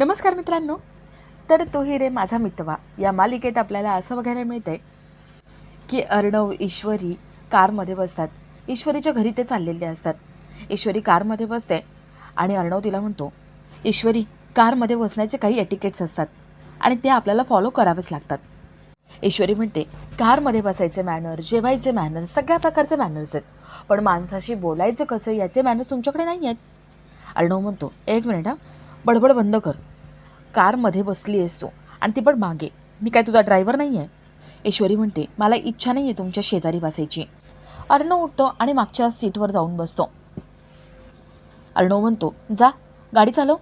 नमस्कार मित्रांनो. तर तो रे माझा मितवा. या मालिकेत आपल्याला असं बघायला मिळतंय की अर्णव ईश्वरी कारमध्ये बसतात. ईश्वरीच्या घरी ते चाललेले असतात. ईश्वरी कारमध्ये बसते आणि अर्णव तिला म्हणतो ईश्वरी कारमध्ये बसण्याचे काही एटिकेट्स असतात आणि ते आपल्याला फॉलो करावेच लागतात. ईश्वरी म्हणते कारमध्ये बसायचे मॅनर जेवायचे मॅनर सगळ्या प्रकारचे मॅनर्स आहेत. पण माणसाशी बोलायचं कसं याचे मॅनर्स तुमच्याकडे नाही आहेत अर्णव म्हणतो एक मिनिट हा. बडबड बंद कर. कारमध्ये बसली आहेस तू. आणि ती पण मागे. मी काय तुझा ड्रायव्हर नाही आहे ईश्वरी म्हणते मला इच्छा नाही आहे तुमच्या शेजारी बसायची. अर्णव उठतो आणि मागच्या सीटवर जाऊन बसतो. अर्णव म्हणतो जा गाडी चालव.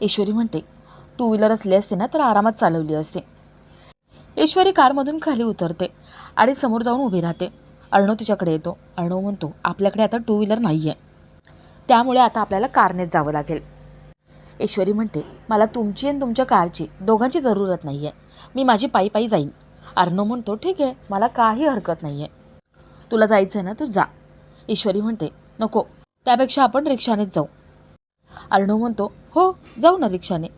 ईश्वरी म्हणते टू व्हीलर असली असते ना तर आरामात चालवली असते. ईश्वरी कारमधून खाली उतरते आणि समोर जाऊन उभी राहते. अर्णव तिच्याकडे येतो. अर्णव म्हणतो आपल्याकडे आता टू व्हीलर नाही आहे त्यामुळे आता आपल्याला कारनेच जावं लागेल. ईश्वरी म्हणते मला तुमची आणि तुमच्या कारची दोघांची जरूरत नाही आहे मी माझी पायी पायी जाईन. अर्णव म्हणतो ठीक आहे मला काही हरकत नाही आहे तुला जायचं आहे ना तू जा. ईश्वरी म्हणते नको त्यापेक्षा आपण रिक्षानेच जाऊ. अर्णव म्हणतो हो जाऊ ना रिक्षाने.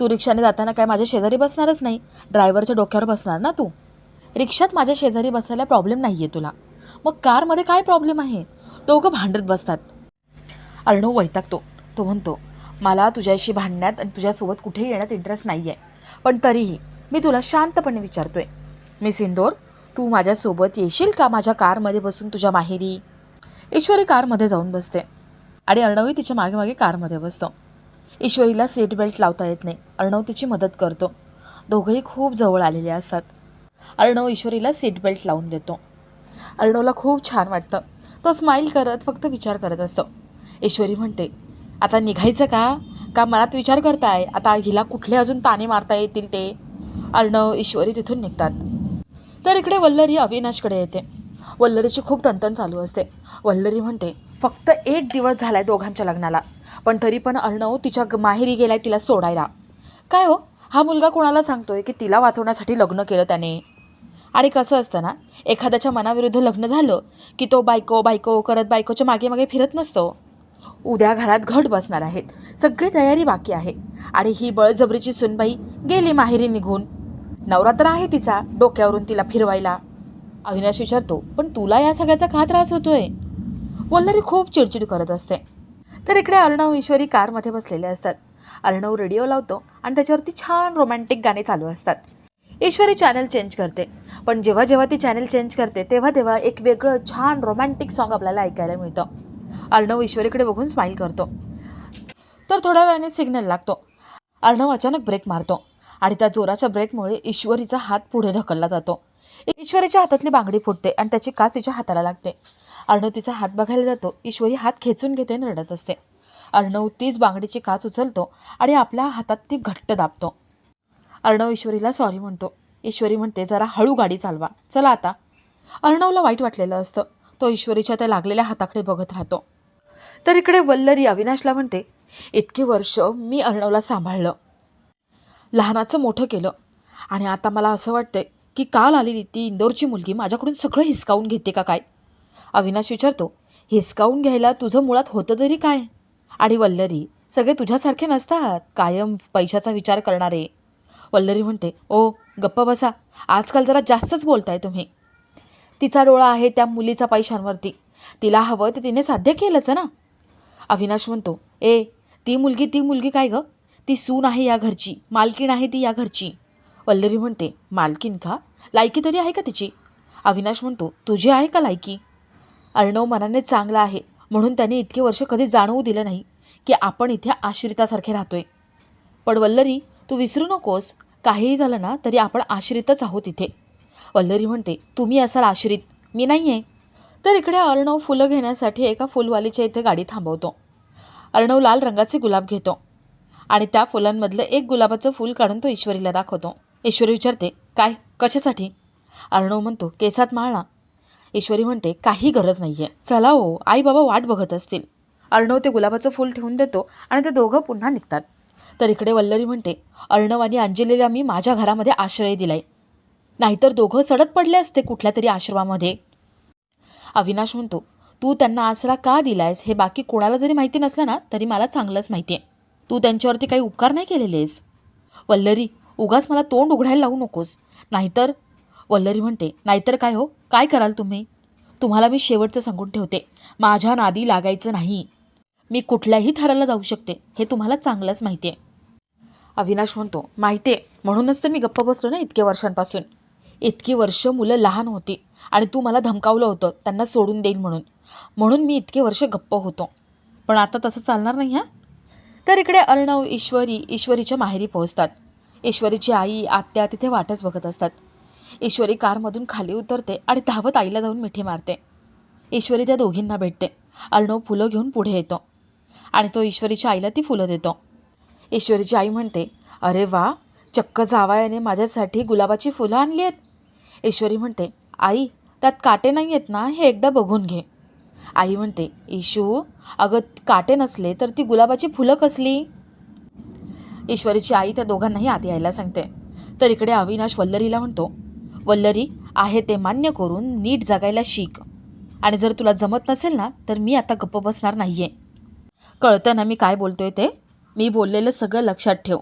तू रिक्षाने जाताना काय माझ्या शेजारी बसणारच नाही? ड्रायव्हरच्या डोक्यावर बसणार ना तू? रिक्षात माझ्या शेजारी बसायला प्रॉब्लेम नाही आहे तुला. मग कारमध्ये काय प्रॉब्लेम आहे? दोघं भांडत बसतात. अर्णव वैतागतो. तो म्हणतो मला तुझ्याशी भांडण्यात आणि तुझ्यासोबत कुठेही येण्यात इंटरेस्ट नाही आहे पण तरीही मी तुला शांतपणे विचारतोय. मी सिंदोर तू माझ्यासोबत येशील का माझ्या कारमध्ये बसून तुझ्या माहेरी? ईश्वरी कारमध्ये जाऊन बसते. आणि अर्णवही तिच्यामागे मागे कारमध्ये बसतो. ईश्वरीला सीट बेल्ट लावता येत नाही. अर्णव तिची मदत करतो. दोघंही खूप जवळ आलेले असतात. अर्णव ईश्वरीला सीट बेल्ट लावून देतो. अर्णवला खूप छान वाटतं. तो स्माईल करत फक्त विचार करत असतो. ईश्वरी म्हणते आता निघायचं का? का मनात विचार करताय? आता हिला कुठले अजून ताणे मारता येतील ते? अर्णव ईश्वरी तिथून निघतात. तर इकडे वल्लरी अविनाशकडे येते. वल्लरीची खूप तणतण चालू असते. वल्लरी म्हणते फक्त एक दिवस झालाय दोघांच्या लग्नाला. पण तरी पण अर्णव तिच्या ग- माहेरी गेलाय तिला सोडायला. काय हो? हा मुलगा कोणाला सांगतोय की तिला वाचवण्यासाठी लग्न केलं त्याने? आणि कसं असतं ना? एखाद्याच्या मनाविरुद्ध लग्न झालं की तो बायको बायको करत बायकोच्या मागे मागे फिरत नसतो. उद्या घरात घट बसणार आहेत. सगळी तयारी बाकी आहे. आणि ही बळजबरीची सुनबाई गेली माहेरी निघून. नवरात्र आहे तिचा डोक्यावरून तिला फिरवायला. अविनाश विचारतो पण तुला या सगळ्याचा का त्रास होतोय? वल्लरी खूप चिडचिड करत असते. तर इकडे अर्णव ईश्वरी कारमध्ये बसलेले असतात. अर्णव रेडिओ लावतो आणि त्याच्यावरती छान रोमॅन्टिक गाणे चालू असतात. ईश्वरी चॅनल चेंज करते. पण जेव्हा जेव्हा ती चॅनल चेंज करते तेव्हा तेव्हा एक वेगळं छान रोमॅन्टिक सॉन्ग आपल्याला ऐकायला मिळतं. अर्णव ईश्वरीकडे बघून स्माईल करतो. तर थोड्या वेळाने सिग्नल लागतो. अर्णव अचानक ब्रेक मारतो आणि त्या जोराच्या ब्रेकमुळे ईश्वरीचा हात पुढे ढकलला जातो. ईश्वरीच्या हातातली बांगडी फुटते आणि त्याची काच तिच्या हाताला लागते. अर्णव तिचा हात बघायला जातो. ईश्वरी हात खेचून घेते आणि रडत असते. अर्णव तीच बांगडीची काच उचलतो आणि आपल्या हातात ती घट्ट दाबतो. अर्णव ईश्वरीला सॉरी म्हणतो. ईश्वरी म्हणते जरा हळू गाडी चालवा. चला आता. अर्णवला वाईट वाटलेलं असतं. तो ईश्वरीच्या त्या लागलेल्या हाताकडे बघत राहतो. तर इकडे वल्लरी अविनाशला म्हणते इतकी वर्ष मी अर्णवला सांभाळलं. लहानाचं मोठं केलं. आणि आता मला असं वाटतंय की काल आलेली ती इंदोरची मुलगी माझ्याकडून सगळं हिसकावून घेते का काय? अविनाश विचारतो हिसकावून घ्यायला तुझं मुळात होतं तरी काय? आणि वल्लरी सगळे तुझ्यासारखे नसतात कायम पैशाचा विचार करणारे. वल्लरी म्हणते ओ गप्प बसा. आजकाल जरा जास्तच बोलताय तुम्ही. तिचा डोळा आहे त्या मुलीचा पैशांवरती. तिला हवं ते तिने साध्य केलंच ना. अविनाश म्हणतो ए ती मुलगी ती मुलगी काय गं? ती सून आहे या घरची मालकीण आहे ती या घरची. वल्लरी म्हणते मालकीण का? लायकी तरी आहे का तिची? अविनाश म्हणतो तुझी आहे का लायकी? अर्णव मनाने चांगला आहे म्हणून त्याने इतके वर्ष कधी जाणवू दिलं नाही की आपण इथे आश्रितासारखे राहतोय. पण वल्लरी तू विसरू नकोस काहीही झालं ना तरी आपण आश्रितच आहोत इथे. वल्लरी म्हणते तुम्ही असाल आश्रित मी नाही आहे तर इकडे अर्णव फुलं घेण्यासाठी एका फुलवालीच्या इथे गाडी थांबवतो. अर्णव लाल रंगाचे गुलाब घेतो. आणि त्या फुलांमधलं एक गुलाबाचं फूल काढून तो ईश्वरीला दाखवतो. ईश्वरी विचारते काय? कशासाठी? अर्णव म्हणतो केसात माळा. ईश्वरी म्हणते काही गरज नाही आहे चला हो आई बाबा वाट बघत असतील. अर्णव ते गुलाबाचं फूल ठेवून देतो आणि ते दोघं पुन्हा निघतात. तर इकडे वल्लरी म्हणते अर्णव आणि अंजलीला मी माझ्या घरामध्ये आश्रय दिलाय. नाहीतर दोघं सडत पडले असते कुठल्या तरी आश्रमामध्ये. अविनाश म्हणतो तू त्यांना आसरा का दिलायस? हे बाकी कोणाला जरी माहिती नसलं ना तरी मला चांगलंच माहिती आहे तू त्यांच्यावरती काही उपकार नाही केलेलेस? वल्लरी उगाच मला तोंड उघडायला लावू नकोस. नाहीतर वल्लरी म्हणते नाहीतर काय हो? काय कराल तुम्ही? तुम्हाला मी शेवटचं सांगून ठेवते. माझ्या नादी लागायचं नाही. मी कुठल्याही थराला जाऊ शकते. हे तुम्हाला चांगलंच माहिती आहे अविनाश म्हणतो माहिती आहे म्हणूनच तर मी गप्प बसलो ना इतक्या वर्षांपासून. इतकी वर्ष मुलं लहान होती आणि तू मला धमकावलं होतं त्यांना सोडून देईन म्हणून. म्हणून मी इतके वर्ष गप्प होतो. पण आता तसं चालणार नाही हां? तर इकडे अर्णव ईश्वरी ईश्वरीच्या माहेरी पोहोचतात. ईश्वरीची आई आत्या तिथे वाटच बघत असतात. ईश्वरी कारमधून खाली उतरते आणि धावत आईला जाऊन मिठी मारते. ईश्वरी त्या दोघींना भेटते. अर्णव फुलं घेऊन पुढे येतो आणि तो ईश्वरीच्या आईला ती फुलं देतो. ईश्वरीची आई म्हणते अरे वा चक्क जावायाने माझ्यासाठी गुलाबाची फुलं आणली आहेत. ईश्वरी म्हणते आई त्यात काटे नाही आहेत ना? हे एकदा बघून घे. आई म्हणते इशू अगं काटे नसले तर ती गुलाबाची फुलं कसली? ईश्वरीची आई त्या दोघांनाही आधी यायला सांगते. तर इकडे अविनाश वल्लरीला म्हणतो वल्लरी आहे ते मान्य करून नीट जगायला शिक. आणि जर तुला जमत नसेल ना तर मी आता गप्प बसणार नाही आहे कळतं ना मी काय बोलतोय ते? मी बोललेलं सगळं लक्षात ठेव.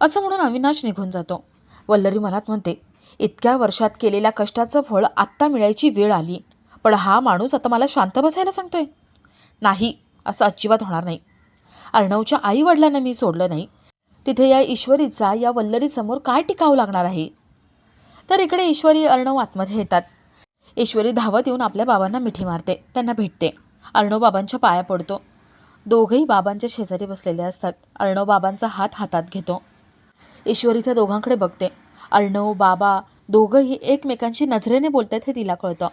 असं म्हणून अविनाश निघून जातो. वल्लरी मनात म्हणते इतक्या वर्षात केलेल्या कष्टाचं फळ आत्ता मिळायची वेळ आली. पण हा माणूस आता मला शांत बसायला सांगतोय. नाही असं अजिबात होणार नाही. अर्णवच्या आई वडिलांना मी सोडलं नाही. तिथे या ईश्वरीचा या वल्लरीसमोर काय टिकावं लागणार आहे? तर इकडे ईश्वरी अर्णव आतमध्ये येतात. ईश्वरी धावत येऊन आपल्या बाबांना मिठी मारते. त्यांना भेटते. अर्णव बाबांच्या पाया पडतो. दोघंही बाबांच्या शेजारी बसलेले असतात. अर्णव बाबांचा हात हातात घेतो. ईश्वरी त्या दोघांकडे बघते. अर्णव बाबा दोघंही एकमेकांशी नजरेने बोलतात हे तिला कळतं.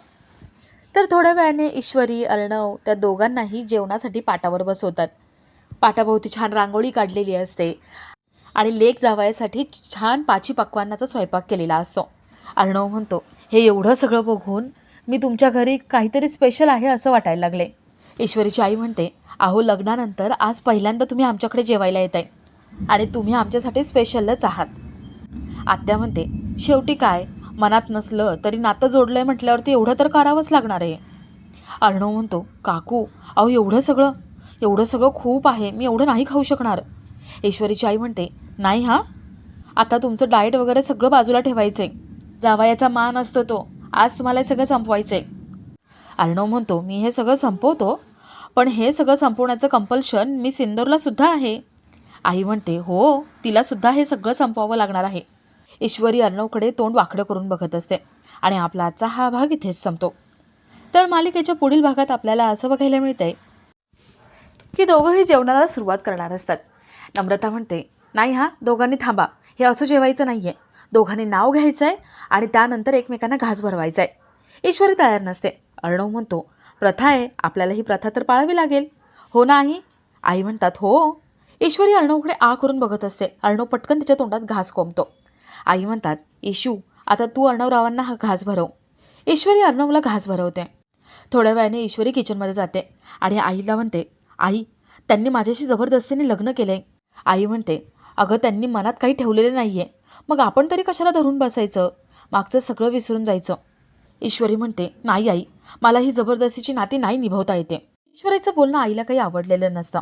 तर थोड्या वेळाने ईश्वरी अर्णव त्या दोघांनाही जेवणासाठी पाटावर बसवतात. पाटाभोवती छान रांगोळी काढलेली असते आणि लेक जावायसाठी छान पाची पक्वांनाचा स्वयंपाक केलेला असतो. अर्णव म्हणतो हे एवढं सगळं बघून मी तुमच्या घरी काहीतरी स्पेशल आहे असं वाटायला लागले. ईश्वरीची आई म्हणते अहो लग्नानंतर आज पहिल्यांदा तुम्ही आमच्याकडे जेवायला येत आहे आणि तुम्ही आमच्यासाठी स्पेशलच आहात. आत्या म्हणते शेवटी काय? मनात नसलं तरी नातं जोडलंय म्हटल्यावरती एवढं तर करावंच लागणार आहे. अर्णव म्हणतो काकू अहो एवढं सगळं एवढं सगळं खूप आहे मी एवढं नाही खाऊ शकणार. ईश्वरीची आई म्हणते नाही हां? आता तुमचं डाएट वगैरे सगळं बाजूला ठेवायचं आहे जावयाचा मान असतो तो. आज तुम्हाला हे सगळं संपवायचं आहे अर्णव म्हणतो मी हे सगळं संपवतो पण हे सगळं संपवण्याचं कंपल्शन मी सिंदूरला सुद्धा आहे. आई म्हणते हो तिला सुद्धा हे सगळं संपवावं लागणार आहे. ईश्वरी अर्णवकडे तोंड वाकडं करून बघत असते आणि आपला आजचा हा भाग इथेच संपतो. तर मालिकेच्या पुढील भागात आपल्याला असं बघायला मिळतंय की दोघंही जेवणाला सुरुवात करणार असतात. नम्रता म्हणते नाही हा दोघांनी थांबा. हे असं जेवायचं नाही आहे दोघांनी नाव घ्यायचं आहे आणि त्यानंतर एकमेकांना घास भरवायचा आहे ईश्वरी तयार नसते. अर्णव म्हणतो प्रथा आहे आपल्याला ही प्रथा तर पाळावी लागेल. हो ना आई. आई म्हणतात हो. ईश्वरी अर्णवकडे आ करून बघत असते. अर्णव पटकन तिच्या तोंडात घास कोंबतो आई म्हणतात येशू आता तू अर्णवरावांना हा घास भरव. ईश्वरी अर्णवला घास भरवते. थोड्या वेळाने ईश्वरी किचनमध्ये जाते आणि आईला म्हणते आई त्यांनी माझ्याशी जबरदस्तीने लग्न केले आई म्हणते अगं त्यांनी मनात काही ठेवलेलं नाही आहे मग आपण तरी कशाला धरून बसायचं? मागचं सगळं विसरून जायचं. ईश्वरी म्हणते नाही आई मला ही जबरदस्तीची नाती नाही निभवता येते. ईश्वरीचं बोलणं आईला काही आवडलेलं नसतं.